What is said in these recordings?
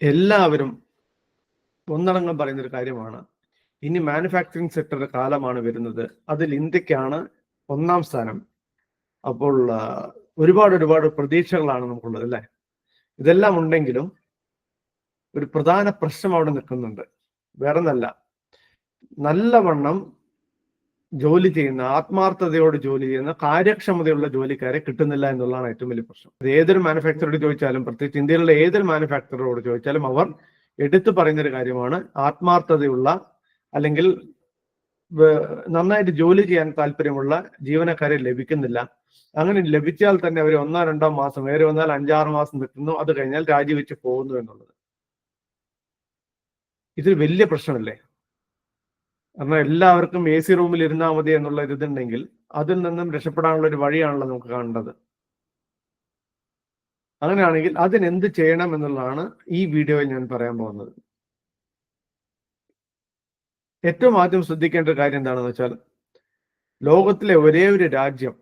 എല്ലാവരും ഒന്നടങ്കം പറയുന്ന ഒരു കാര്യമാണ്. ഇനി മാനുഫാക്ചറിങ് സെക്ടറുടെ കാലമാണ് വരുന്നത്. അതിൽ ഇന്ത്യക്കാണ് ഒന്നാം സ്ഥാനം. അപ്പോൾ ഒരുപാട് ഒരുപാട് പ്രതീക്ഷകളാണ് നമുക്കുള്ളത് അല്ലേ? ഇതെല്ലാം ഉണ്ടെങ്കിലും ഒരു പ്രധാന പ്രശ്നം അവിടെ നിൽക്കുന്നുണ്ട്. വേറെ നല്ല നല്ലവണ്ണം ജോലി ചെയ്യുന്ന ആത്മാർത്ഥതയോട് ജോലി ചെയ്യുന്ന കാര്യക്ഷമതയുള്ള ജോലിക്കാരെ കിട്ടുന്നില്ല എന്നുള്ളതാണ് ഏറ്റവും വലിയ പ്രശ്നം. അത് ഏതൊരു മാനുഫാക്ചറോട് ചോദിച്ചാലും പ്രത്യേകിച്ച് ഇന്ത്യയിലുള്ള ഏതൊരു മാനുഫാക്ചറോട് ചോദിച്ചാലും അവർ എടുത്തു പറയുന്നൊരു കാര്യമാണ് ആത്മാർത്ഥതയുള്ള അല്ലെങ്കിൽ നന്നായിട്ട് ജോലി ചെയ്യാൻ താല്പര്യമുള്ള ജീവനക്കാരെ ലഭിക്കുന്നില്ല. അങ്ങനെ ലഭിച്ചാൽ തന്നെ അവർ ഒന്നോ രണ്ടോ മാസം വേറെ വന്നാൽ അഞ്ചാറ് മാസം നിൽക്കുന്നു അത് കഴിഞ്ഞാൽ രാജിവെച്ച് പോകുന്നു എന്നുള്ളത്. ഇതൊരു വലിയ പ്രശ്നമല്ലേ? കാരണം എല്ലാവർക്കും എ സി റൂമിൽ ഇരുന്നാൽ മതി എന്നുള്ള ഇതുണ്ടെങ്കിൽ അതിൽ നിന്നും രക്ഷപ്പെടാനുള്ള ഒരു വഴിയാണല്ലോ നമുക്ക് കാണേണ്ടത്. അങ്ങനെയാണെങ്കിൽ അതിനെന്ത് ചെയ്യണം എന്നുള്ളതാണ് ഈ വീഡിയോയിൽ ഞാൻ പറയാൻ പോകുന്നത്. ഏറ്റവും ആദ്യം ശ്രദ്ധിക്കേണ്ട ഒരു കാര്യം എന്താണെന്ന് വെച്ചാൽ ലോകത്തിലെ ഒരേ ഒരു രാജ്യം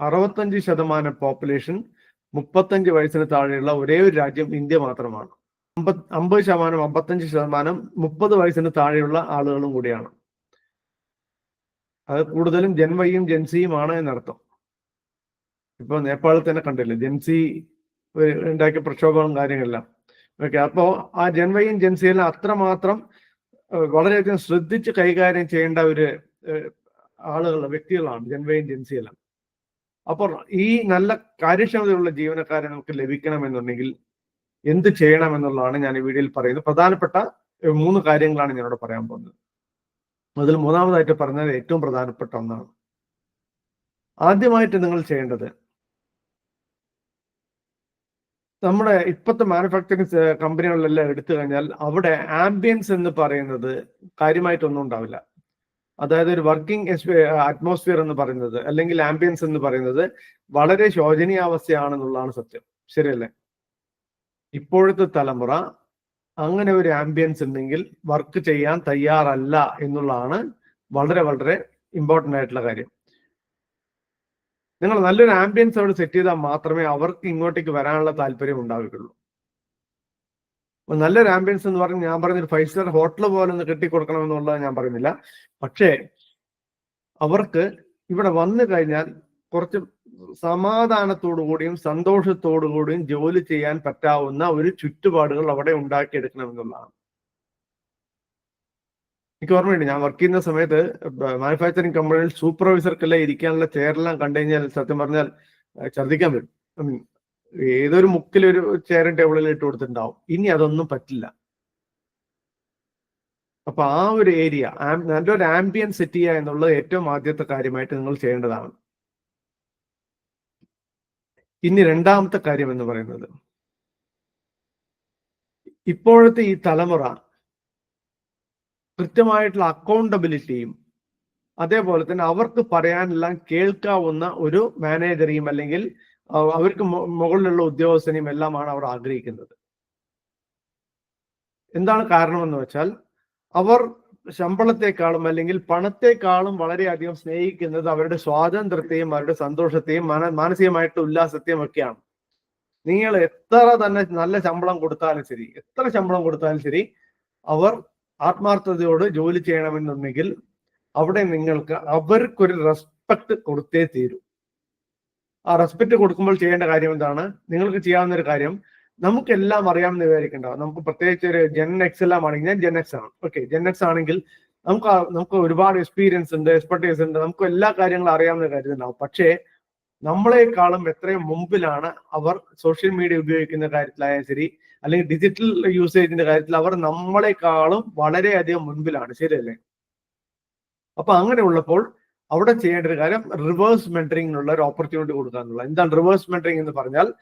അറുപത്തഞ്ച് ശതമാനം പോപ്പുലേഷൻ മുപ്പത്തഞ്ച് വയസ്സിന് താഴെയുള്ള ഒരേ ഒരു രാജ്യം ഇന്ത്യ മാത്രമാണ്. അമ്പത് അമ്പത് ശതമാനം അമ്പത്തഞ്ച് ശതമാനം മുപ്പത് വയസ്സിന് താഴെയുള്ള ആളുകളും കൂടിയാണ്. അത് കൂടുതലും ജൻവൈയും ജെൻസിയുമാണ് എന്നർത്ഥം. ഇപ്പൊ നേപ്പാളിൽ തന്നെ കണ്ടില്ലേ ജെൻസി ഉണ്ടാക്കിയ പ്രക്ഷോഭങ്ങളും കാര്യങ്ങളെല്ലാം. ഓക്കെ അപ്പോ ആ ജൻവൈയും ജെൻസിയെല്ലാം അത്രമാത്രം വളരെയധികം ശ്രദ്ധിച്ച് കൈകാര്യം ചെയ്യേണ്ട ഒരു ആളുകൾ വ്യക്തികളാണ് ജൻവൈയും ജെൻസിയെല്ലാം അപ്പോൾ ഈ നല്ല കാര്യക്ഷമതയുള്ള ജീവനക്കാരെ നമുക്ക് ലഭിക്കണമെന്നുണ്ടെങ്കിൽ എന്ത് ചെയ്യണം എന്നുള്ളതാണ് ഞാൻ ഈ വീഡിയോയിൽ പറയുന്നത്. പ്രധാനപ്പെട്ട മൂന്ന് കാര്യങ്ങളാണ് ഞാനിവിടെ പറയാൻ പോകുന്നത്. അതിൽ മൂന്നാമതായിട്ട് പറഞ്ഞത് ഏറ്റവും പ്രധാനപ്പെട്ട ഒന്നാണ്. ആദ്യമായിട്ട് നിങ്ങൾ ചെയ്യേണ്ടത് നമ്മുടെ ഇപ്പോഴത്തെ മാനുഫാക്ചറിങ് കമ്പനികളിലെല്ലാം എടുത്തു കഴിഞ്ഞാൽ അവിടെ ആംബിയൻസ് എന്ന് പറയുന്നത് കാര്യമായിട്ടൊന്നും ഉണ്ടാവില്ല. അതായത് ഒരു വർക്കിംഗ് അറ്റ്മോസ്ഫിയർ എന്ന് പറയുന്നത് അല്ലെങ്കിൽ ആംബിയൻസ് എന്ന് പറയുന്നത് വളരെ ശോചനീയാവസ്ഥയാണെന്നുള്ളതാണ് സത്യം. ശരിയല്ലേ? ഇപ്പോഴത്തെ തലമുറ അങ്ങനെ ഒരു ആംബിയൻസ് ഉണ്ടെങ്കിൽ വർക്ക് ചെയ്യാൻ തയ്യാറല്ല എന്നുള്ളതാണ് വളരെ വളരെ ഇമ്പോർട്ടന്റ് ആയിട്ടുള്ള കാര്യം. നിങ്ങൾ നല്ലൊരു ആംബിയൻസ് അവിടെ സെറ്റ് ചെയ്താൽ മാത്രമേ അവർക്ക് ഇങ്ങോട്ടേക്ക് വരാനുള്ള താല്പര്യം ഉണ്ടാവുകയുള്ളൂ. നല്ലൊരു ആംബിയൻസ് എന്ന് പറഞ്ഞ് ഞാൻ പറയുന്ന ഒരു ഫൈവ് സ്റ്റാർ ഹോട്ടൽ പോലെ ഒന്ന് കെട്ടിക്കൊടുക്കണം എന്നുള്ളത് ഞാൻ പറയുന്നില്ല. പക്ഷേ അവർക്ക് ഇവിടെ വന്നു കഴിഞ്ഞാൽ കുറച്ച് സമാധാനത്തോടു കൂടിയും സന്തോഷത്തോടു കൂടിയും ജോലി ചെയ്യാൻ പറ്റാവുന്ന ഒരു ചുറ്റുപാടുകൾ അവിടെ ഉണ്ടാക്കിയെടുക്കണം എന്നുള്ളതാണ്. എനിക്ക് ഓർമ്മയുണ്ട് ഞാൻ വർക്ക് ചെയ്യുന്ന സമയത്ത് മാനുഫാക്ചറിങ് കമ്പനിയിൽ സൂപ്പർവൈസർക്കെല്ലാം ഇരിക്കാനുള്ള ചെയറെല്ലാം കണ്ടു കഴിഞ്ഞാൽ സത്യം പറഞ്ഞാൽ ഛർദ്ദിക്കാൻ വരും. ഏതൊരു മുക്കിലൊരു ചെയറും ടേബിളിൽ ഇട്ട് കൊടുത്തിട്ടുണ്ടാവും. ഇനി അതൊന്നും പറ്റില്ല. അപ്പൊ ആ ഒരു ഏരിയ നല്ലൊരു ആംബിയൻ സെറ്റ് ചെയ്യുക എന്നുള്ളത് ഏറ്റവും ആദ്യത്തെ കാര്യമായിട്ട് നിങ്ങൾ ചെയ്യേണ്ടതാണ്. ഇനി രണ്ടാമത്തെ കാര്യം എന്ന് പറയുന്നത്. ഇപ്പോഴത്തെ ഈ തലമുറ കൃത്യമായിട്ടുള്ള അക്കൗണ്ടബിലിറ്റിയും അതേപോലെ തന്നെ അവർക്ക് പറയാനെല്ലാം കേൾക്കാവുന്ന ഒരു മാനേജറെയും അല്ലെങ്കിൽ അവർക്ക് മുകളിലുള്ള ഉദ്യോഗസ്ഥനെയും എല്ലാമാണ് അവർ ആഗ്രഹിക്കുന്നത്. എന്താണ് കാരണമെന്ന് വെച്ചാൽ അവർ ശമ്പളത്തെക്കാളും അല്ലെങ്കിൽ പണത്തെക്കാളും വളരെയധികം സ്നേഹിക്കുന്നത് അവരുടെ സ്വാതന്ത്ര്യത്തെയും അവരുടെ സന്തോഷത്തെയും മന മാനസികമായിട്ട് ഉല്ലാസത്തെയും ഒക്കെയാണ്. നിങ്ങൾ എത്ര തന്നെ നല്ല ശമ്പളം കൊടുത്താലും ശരി എത്ര ശമ്പളം കൊടുത്താലും ശരി അവർ ആത്മാർത്ഥതയോട് ജോലി ചെയ്യണമെന്നുണ്ടെങ്കിൽ അവിടെ നിങ്ങൾക്ക് അവർക്കൊരു റെസ്പെക്ട് കൊടുത്തേ തീരൂ. ആ റെസ്പെക്ട് കൊടുക്കുമ്പോൾ ചെയ്യേണ്ട കാര്യം എന്താണ്? നിങ്ങൾക്ക് ചെയ്യാവുന്ന ഒരു കാര്യം നമുക്കെല്ലാം അറിയാമെന്ന് വിചാരിക്കണ്ടാവും നമുക്ക് പ്രത്യേകിച്ച് ഒരു ജെൻ എക്സ് എല്ലാം ആണെങ്കിൽ ഞാൻ ജെൻ എക്സ് ആണ്. ഓക്കെ ജെൻ എക്സ് ആണെങ്കിൽ നമുക്ക് നമുക്ക് ഒരുപാട് എക്സ്പീരിയൻസ് ഉണ്ട് എക്സ്പെർട്ടീസ് ഉണ്ട്. നമുക്ക് എല്ലാ കാര്യങ്ങളും അറിയാമെന്ന് കരുതുന്നുണ്ടാവും. പക്ഷേ നമ്മളെക്കാളും എത്രയും മുമ്പിലാണ് അവർ സോഷ്യൽ മീഡിയ ഉപയോഗിക്കുന്ന കാര്യത്തിലായാലും ശരി അല്ലെങ്കിൽ ഡിജിറ്റൽ യൂസേജിന്റെ കാര്യത്തിൽ അവർ നമ്മളെക്കാളും വളരെയധികം മുൻപിലാണ്. ശരിയല്ലേ? അപ്പൊ അങ്ങനെ ഉള്ളപ്പോൾ അവിടെ ചെയ്യേണ്ട ഒരു കാര്യം റിവേഴ്സ് മെന്ററിങ്ങിനുള്ള ഒരു ഓപ്പർച്യൂണിറ്റി കൊടുക്കുക എന്താണ് റിവേഴ്സ് മെന്ററിങ് എന്ന് പറഞ്ഞാൽ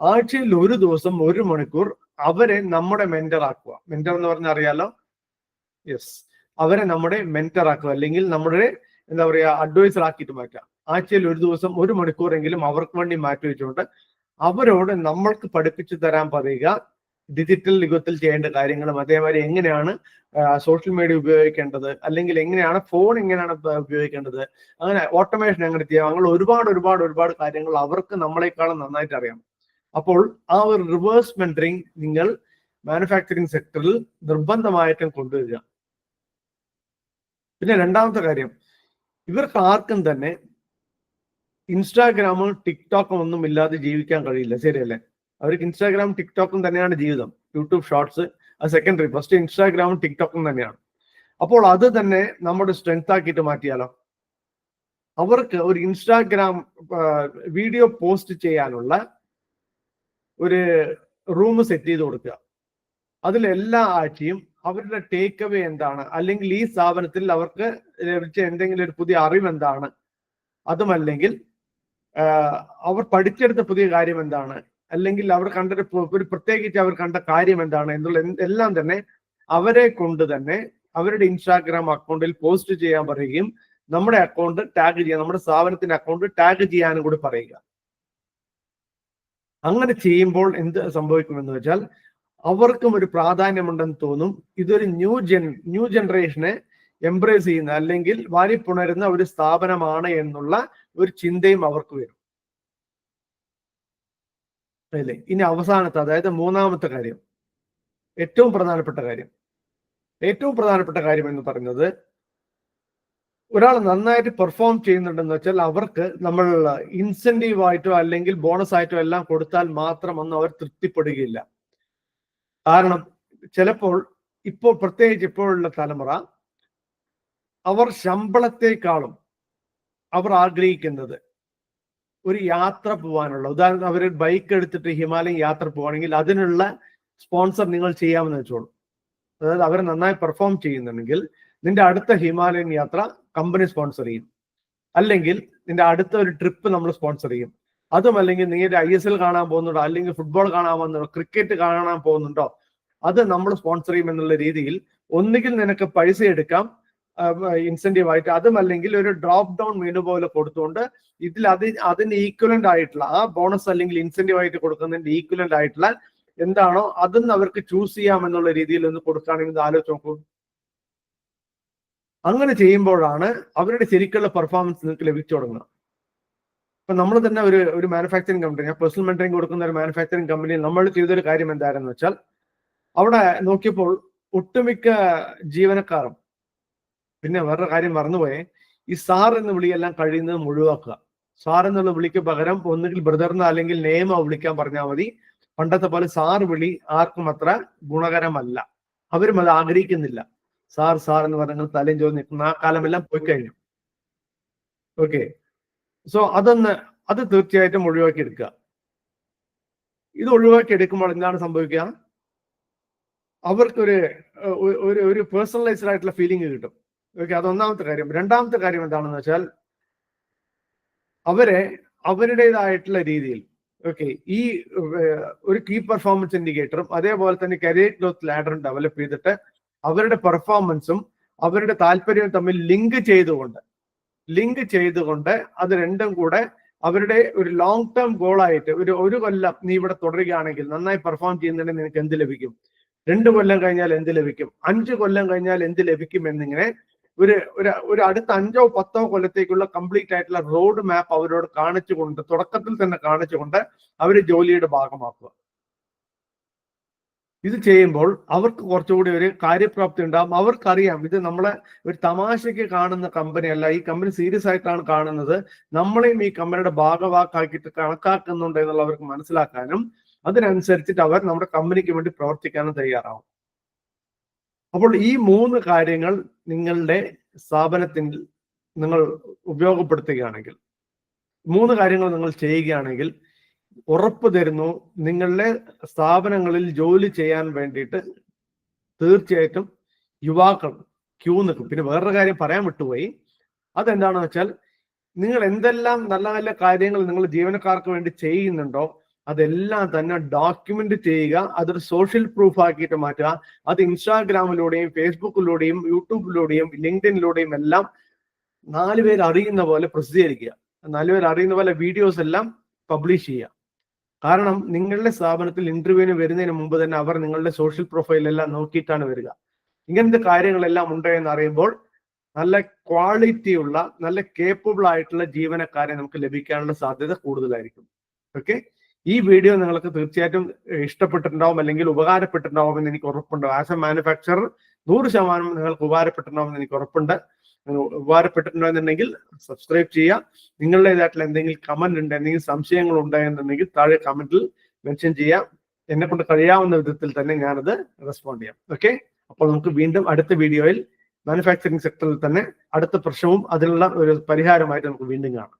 ആഴ്ചയിൽ ഒരു ദിവസം ഒരു മണിക്കൂർ അവരെ നമ്മുടെ മെന്റർ ആക്കുക. മെന്റർ എന്ന് പറഞ്ഞാൽ അറിയാലോ? യെസ് അവരെ നമ്മുടെ മെന്റർ ആക്കുക. അല്ലെങ്കിൽ നമ്മുടെ എന്താ പറയാ അഡ്വൈസർ ആക്കിയിട്ട് മാറ്റുക. ആഴ്ചയിൽ ഒരു ദിവസം ഒരു മണിക്കൂറെങ്കിലും അവർക്ക് വേണ്ടി മാറ്റി വെച്ചുകൊണ്ട് അവരോട് നമ്മൾക്ക് പഠിപ്പിച്ചു തരാൻ പറയുക. ഡിജിറ്റൽ യുഗത്തിൽ ചെയ്യേണ്ട കാര്യങ്ങളും അതേമാതിരി എങ്ങനെയാണ് സോഷ്യൽ മീഡിയ ഉപയോഗിക്കേണ്ടത്? അല്ലെങ്കിൽ എങ്ങനെയാണ് ഫോൺ എങ്ങനെയാണ് ഉപയോഗിക്കേണ്ടത്? അങ്ങനെ ഓട്ടോമേഷൻ എങ്ങനെ ചെയ്യാം? അങ്ങനെ ഒരുപാട് ഒരുപാട് ഒരുപാട് കാര്യങ്ങൾ അവർക്ക് നമ്മളെക്കാളും നന്നായിട്ട് അറിയാം. അപ്പോൾ ആ ഒരു റിവേഴ്സ് മെന്ററിങ് നിങ്ങൾ മാനുഫാക്ചറിങ് സെക്ടറിൽ നിർബന്ധമായിട്ടും കൊണ്ടുവരിക. പിന്നെ രണ്ടാമത്തെ കാര്യം ഇവർക്ക് ആർക്കും തന്നെ ഇൻസ്റ്റാഗ്രാമും ടിക്ടോക്കും ഒന്നും ഇല്ലാതെ ജീവിക്കാൻ കഴിയില്ല. ശരിയല്ലേ? അവർക്ക് ഇൻസ്റ്റാഗ്രാമും ടിക്ടോക്കും തന്നെയാണ് ജീവിതം. യൂട്യൂബ് ഷോർട്സ് അത് സെക്കൻഡറി ഫസ്റ്റ് ഇൻസ്റ്റാഗ്രാമും ടിക്ടോക്കും തന്നെയാണ്. അപ്പോൾ അത് തന്നെ നമ്മുടെ സ്ട്രെങ്ത് ആക്കിയിട്ട് മാറ്റിയാലോ? അവർക്ക് ഒരു ഇൻസ്റ്റാഗ്രാം വീഡിയോ പോസ്റ്റ് ചെയ്യാനുള്ള ഒരു റൂം സെറ്റ് ചെയ്ത് കൊടുക്കുക. അതിൽ എല്ലാ ആഴ്ചയും അവരുടെ ടേക്ക് അവേ എന്താണ്? അല്ലെങ്കിൽ ഈ സ്ഥാപനത്തിൽ അവർക്ക് ലഭിച്ച എന്തെങ്കിലും ഒരു പുതിയ അറിവ് എന്താണ്? അതുമല്ലെങ്കിൽ അവർ പഠിച്ചെടുത്ത പുതിയ കാര്യം എന്താണ്? അല്ലെങ്കിൽ അവർ കണ്ട ഒരു പ്രത്യേകിച്ച് അവർ കണ്ട കാര്യം എന്താണ്? എന്നുള്ള എല്ലാം തന്നെ അവരെ കൊണ്ട് തന്നെ അവരുടെ ഇൻസ്റ്റാഗ്രാം അക്കൗണ്ടിൽ പോസ്റ്റ് ചെയ്യാൻ പറയുകയും നമ്മുടെ അക്കൗണ്ട് ടാഗ് ചെയ്യാൻ നമ്മുടെ സ്ഥാപനത്തിന്റെ അക്കൗണ്ട് ടാഗ് ചെയ്യാനും കൂടി പറയുക. അങ്ങനെ ചെയ്യുമ്പോൾ എന്ത് സംഭവിക്കുമെന്ന് വെച്ചാൽ അവർക്കും ഒരു പ്രാധാന്യമുണ്ടെന്ന് തോന്നും. ഇതൊരു ന്യൂ ജൻ ന്യൂ ജനറേഷനെ എംബ്രേസ് ചെയ്യുന്ന അല്ലെങ്കിൽ വാരിപ്പുണരുന്ന ഒരു സ്ഥാപനമാണ് എന്നുള്ള ഒരു ചിന്തയും അവർക്ക് വരും. അല്ലേ? ഇനി അവസാനത്തെ അതായത് മൂന്നാമത്തെ കാര്യം. ഏറ്റവും പ്രധാനപ്പെട്ട കാര്യം. ഏറ്റവും പ്രധാനപ്പെട്ട കാര്യം എന്ന് പറയുന്നത് ഒരാൾ നന്നായിട്ട് പെർഫോം ചെയ്യുന്നുണ്ടെന്ന് വെച്ചാൽ അവർക്ക് നമ്മൾ ഇൻസെന്റീവ് ആയിട്ടോ അല്ലെങ്കിൽ ബോണസ് ആയിട്ടോ എല്ലാം കൊടുത്താൽ മാത്രം ഒന്നും അവർ തൃപ്തിപ്പെടുകയില്ല. കാരണം ചിലപ്പോൾ ഇപ്പോൾ പ്രത്യേകിച്ച് ഇപ്പോഴുള്ള തലമുറ അവർ ശമ്പളത്തെക്കാളും അവർ ആഗ്രഹിക്കുന്നത് ഒരു യാത്ര പോകാനുള്ള ഉദാഹരണം അവർ ബൈക്ക് എടുത്തിട്ട് ഹിമാലയം യാത്ര പോവാണെങ്കിൽ അതിനുള്ള സ്പോൺസർ നിങ്ങൾ ചെയ്യാമെന്ന് വെച്ചോളൂ. അതായത് അവർ നന്നായി പെർഫോം ചെയ്യുന്നുണ്ടെങ്കിൽ നിന്റെ അടുത്ത ഹിമാലയൻ യാത്ര കമ്പനി സ്പോൺസർ ചെയ്യും. അല്ലെങ്കിൽ നിന്റെ അടുത്ത ഒരു ട്രിപ്പ് നമ്മൾ സ്പോൺസർ ചെയ്യും. അതും അല്ലെങ്കിൽ നീ ഐ എസ് എൽ കാണാൻ പോകുന്നുണ്ടോ? അല്ലെങ്കിൽ ഫുട്ബോൾ കാണാൻ പോകുന്നുണ്ടോ ക്രിക്കറ്റ് കാണാൻ പോകുന്നുണ്ടോ? അത് നമ്മൾ സ്പോൺസർ ചെയ്യും എന്നുള്ള രീതിയിൽ ഒന്നുകിൽ നിനക്ക് പൈസ എടുക്കാം ഇൻസെന്റീവ് ആയിട്ട്. അതും അല്ലെങ്കിൽ ഒരു ഡ്രോപ്പ് ഡൗൺ മെനു പോലെ കൊടുത്തുകൊണ്ട് ഇതിൽ അത് അതിന് ഈക്വലന്റ് ആയിട്ടുള്ള ആ ബോണസ് അല്ലെങ്കിൽ ഇൻസെന്റീവ് ആയിട്ട് കൊടുക്കുന്നതിന്റെ ഈക്വലന്റ് ആയിട്ടുള്ള എന്താണോ അതൊന്ന് അവർക്ക് ചൂസ് ചെയ്യാം എന്നുള്ള രീതിയിൽ ഒന്ന് കൊടുക്കുകയാണെങ്കിൽ ആലോചിച്ച് നോക്കൂ. അങ്ങനെ ചെയ്യുമ്പോഴാണ് അവരുടെ ശരിക്കുള്ള പെർഫോമൻസ് നിങ്ങൾക്ക് ലഭിച്ചു തുടങ്ങുക ഇപ്പൊ നമ്മൾ തന്നെ ഒരു ഒരു മാനുഫാക്ചറിങ് കമ്പനി ഞാൻ പേഴ്സണൽ മെന്ററിങ് കൊടുക്കുന്ന ഒരു മാനുഫാക്ചറിങ് കമ്പനിയിൽ നമ്മൾ ചെയ്തൊരു കാര്യം എന്തായിരുന്നു വെച്ചാൽ അവിടെ നോക്കിയപ്പോൾ ഒട്ടുമിക്ക ജീവനക്കാരും പിന്നെ വേറൊരു കാര്യം മറന്നുപോയേ ഈ സാർ എന്ന് വിളിയെല്ലാം കഴിയുന്നത് മുഴുവാക്കുക. സാർ എന്നുള്ള വിളിക്ക് പകരം ഒന്നുകിൽ ബ്രദറിന് അല്ലെങ്കിൽ നെയ്മ വിളിക്കാൻ പറഞ്ഞാൽ മതി. പണ്ടത്തെ പോലെ സാർ വിളി ആർക്കും അത്ര ഗുണകരമല്ല. അവരും അത് ആഗ്രഹിക്കുന്നില്ല. സാർ സാർ എന്ന് പറഞ്ഞാൽ തലയും ചോദിച്ചു നിൽക്കുന്ന. ആ കാലമെല്ലാം പോയി കഴിഞ്ഞു. ഓക്കെ സോ അതൊന്ന് അത് തീർച്ചയായിട്ടും ഒഴിവാക്കി എടുക്കുക. ഇത് ഒഴിവാക്കി എടുക്കുമ്പോൾ എന്താണ് സംഭവിക്കുക? അവർക്കൊരു ഒരു ഒരു പേഴ്സണലൈസ്ഡ് ആയിട്ടുള്ള ഫീലിംഗ് കിട്ടും. ഓക്കെ അത് ഒന്നാമത്തെ കാര്യം. രണ്ടാമത്തെ കാര്യം എന്താണെന്ന് വെച്ചാൽ അവരെ അവരുടേതായിട്ടുള്ള രീതിയിൽ ഓക്കെ ഈ ഒരു കീ പെർഫോമൻസ് ഇൻഡിക്കേറ്ററും അതേപോലെ തന്നെ കരിയർ ഗ്രോത്ത് ലാഡറും ഡെവലപ്പ് ചെയ്തിട്ട് അവരുടെ പെർഫോമൻസും അവരുടെ താല്പര്യവും തമ്മിൽ ലിങ്ക് ചെയ്തുകൊണ്ട് ലിങ്ക് ചെയ്തുകൊണ്ട് അത് രണ്ടും കൂടെ അവരുടെ ഒരു ലോങ് ടേം ഗോളായിട്ട് ഒരു ഒരു കൊല്ലം നീ ഇവിടെ തുടരുകയാണെങ്കിൽ നന്നായി പെർഫോം ചെയ്യുന്നുണ്ടെങ്കിൽ നിനക്ക് എന്ത് ലഭിക്കും? രണ്ട് കൊല്ലം കഴിഞ്ഞാൽ എന്ത് ലഭിക്കും? അഞ്ച് കൊല്ലം കഴിഞ്ഞാൽ എന്ത് ലഭിക്കും എന്നിങ്ങനെ ഒരു ഒരു അടുത്ത അഞ്ചോ പത്തോ കൊല്ലത്തേക്കുള്ള കംപ്ലീറ്റ് ആയിട്ടുള്ള റോഡ് മാപ്പ് അവരോട് കാണിച്ചുകൊണ്ട് തുടക്കത്തിൽ തന്നെ കാണിച്ചുകൊണ്ട് അവർ ജോലിയുടെ ഭാഗമാക്കുക. ഇത് ചെയ്യുമ്പോൾ അവർക്ക് കുറച്ചുകൂടി ഒരു കാര്യപ്രാപ്തി ഉണ്ടാകും അവർക്കറിയാം ഇത് നമ്മളെ ഒരു തമാശയ്ക്ക് കാണുന്ന കമ്പനിയല്ല ഈ കമ്പനി സീരിയസ് ആയിട്ടാണ് കാണുന്നത്. നമ്മളെയും ഈ കമ്പനിയുടെ ഭാഗവാക്കാക്കിയിട്ട് കണക്കാക്കുന്നുണ്ട് എന്നുള്ള അവർക്ക് മനസ്സിലാക്കാനും അതിനനുസരിച്ചിട്ട് അവർ നമ്മുടെ കമ്പനിക്ക് വേണ്ടി പ്രവർത്തിക്കാനും തയ്യാറാവും. അപ്പോൾ ഈ മൂന്ന് കാര്യങ്ങൾ നിങ്ങളുടെ സ്ഥാപനത്തിൽ നിങ്ങൾ ഉപയോഗപ്പെടുത്തുകയാണെങ്കിൽ മൂന്ന് കാര്യങ്ങൾ നിങ്ങൾ ചെയ്യുകയാണെങ്കിൽ ഉറപ്പ് തരുന്നു. നിങ്ങളുടെ സ്ഥാപനങ്ങളിൽ ജോലി ചെയ്യാൻ വേണ്ടിയിട്ട് തീർച്ചയായിട്ടും യുവാക്കൾ ക്യൂ നിൽക്കും. പിന്നെ വേറൊരു കാര്യം പറയാൻ വിട്ടുപോയി. അതെന്താണെന്ന് വെച്ചാൽ നിങ്ങൾ എന്തെല്ലാം നല്ല നല്ല കാര്യങ്ങൾ നിങ്ങൾ ജീവനക്കാർക്ക് വേണ്ടി ചെയ്യുന്നുണ്ടോ അതെല്ലാം തന്നെ ഡോക്യുമെന്റ് ചെയ്യുക അതൊരു സോഷ്യൽ പ്രൂഫ് ആക്കിയിട്ട് മാറ്റുക. അത് ഇൻസ്റ്റാഗ്രാമിലൂടെയും ഫേസ്ബുക്കിലൂടെയും യൂട്യൂബിലൂടെയും ലിങ്ക്ഡിനിലൂടെയും എല്ലാം നാല് പേര് അറിയുന്ന പോലെ പ്രസിദ്ധീകരിക്കുക. നാല് പേര് അറിയുന്ന പോലെ വീഡിയോസ് എല്ലാം പബ്ലിഷ് ചെയ്യുക. കാരണം നിങ്ങളുടെ സ്ഥാപനത്തിൽ ഇന്റർവ്യൂവിന് വരുന്നതിന് മുമ്പ് തന്നെ അവർ നിങ്ങളുടെ സോഷ്യൽ പ്രൊഫൈലെല്ലാം നോക്കിയിട്ടാണ് വരിക. ഇങ്ങനത്തെ കാര്യങ്ങളെല്ലാം ഉണ്ട് എന്ന് അറിയുമ്പോൾ നല്ല ക്വാളിറ്റിയുള്ള നല്ല കേപ്പബിൾ ആയിട്ടുള്ള ജീവനക്കാരെ നമുക്ക് ലഭിക്കാനുള്ള സാധ്യത കൂടുതലായിരിക്കും. ഓക്കെ ഈ വീഡിയോ നിങ്ങൾക്ക് തീർച്ചയായിട്ടും ഇഷ്ടപ്പെട്ടിട്ടുണ്ടാവും അല്ലെങ്കിൽ ഉപകാരപ്പെട്ടിട്ടുണ്ടാവും എന്ന് എനിക്ക് ഉറപ്പുണ്ട്. ആസ് എ മാനുഫാക്ചറർ നൂറ് ശതമാനം നിങ്ങൾക്ക് ഉപകാരപ്പെട്ടിട്ടുണ്ടാവുമെന്ന് എനിക്ക് ഉറപ്പുണ്ട്. ഉപകാരപ്പെട്ടിട്ടുണ്ടോ ഉപകാരപ്പെട്ടിട്ടുണ്ടെന്നുണ്ടെങ്കിൽ സബ്സ്ക്രൈബ് ചെയ്യുക. നിങ്ങളുടേതായിട്ടുള്ള എന്തെങ്കിലും കമന്റ് ഉണ്ട് എന്തെങ്കിലും സംശയങ്ങൾ ഉണ്ടായെന്നുണ്ടെങ്കിൽ താഴെ കമന്റിൽ മെൻഷൻ ചെയ്യാം എന്നെ കൊണ്ട് കഴിയാവുന്ന വിധത്തിൽ തന്നെ ഞാനത് റെസ്പോണ്ട് ചെയ്യാം. ഓക്കെ അപ്പോൾ നമുക്ക് വീണ്ടും അടുത്ത വീഡിയോയിൽ മാനുഫാക്ചറിങ് സെക്ടറിൽ തന്നെ അടുത്ത പ്രശ്നവും അതിനുള്ള ഒരു പരിഹാരമായിട്ട് നമുക്ക് വീണ്ടും കാണാം.